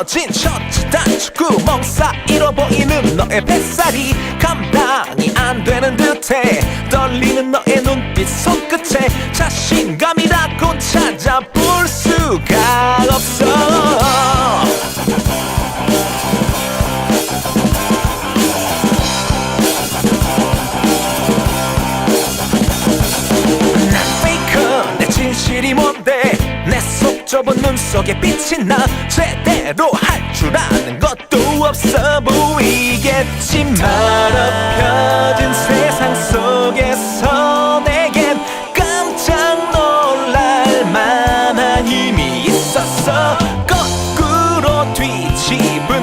벌어진 셔츠 단 축구멍 사이로 보이는 너의 뱃살이 감당이 안 되는 듯해. 떨리는 너의 눈빛 손끝에 자신 좁은 눈 속에 빛이 나 제대로 할 줄 아는 것도 없어 보이겠지만 더럽혀진 세상 속에서 내겐 깜짝 놀랄 만한 힘이 있었어. 거꾸로 뒤집은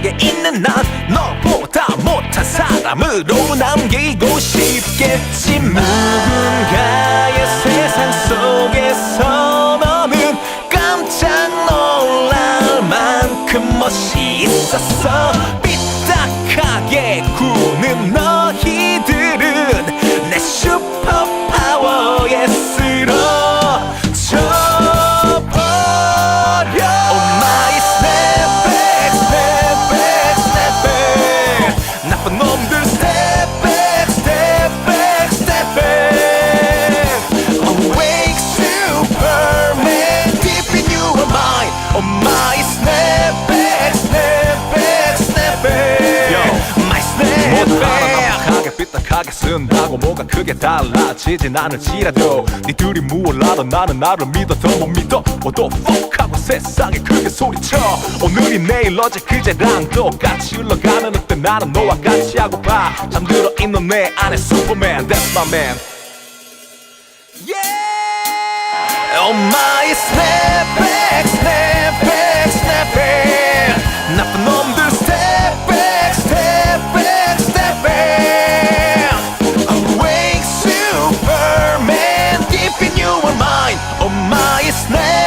속에 있는 난 너보다 못한 사람으로 남기고 싶겠지만 누군가의 세상 속 하게 삐딱하게 쓴다고 뭐가 크게 달라지진 않을지라도 니들이 무엇라도 나는 나를 믿어 더 못 믿어. 뭐또 fuck 하고 세상에 크게 소리쳐. 오늘이 내일 어제 그제랑 똑같이 흘러가는 듯 나는 너와 같이 하고 봐. 잠들어 있는 내 안에 슈퍼맨 That's my man. Yeah! Oh my Let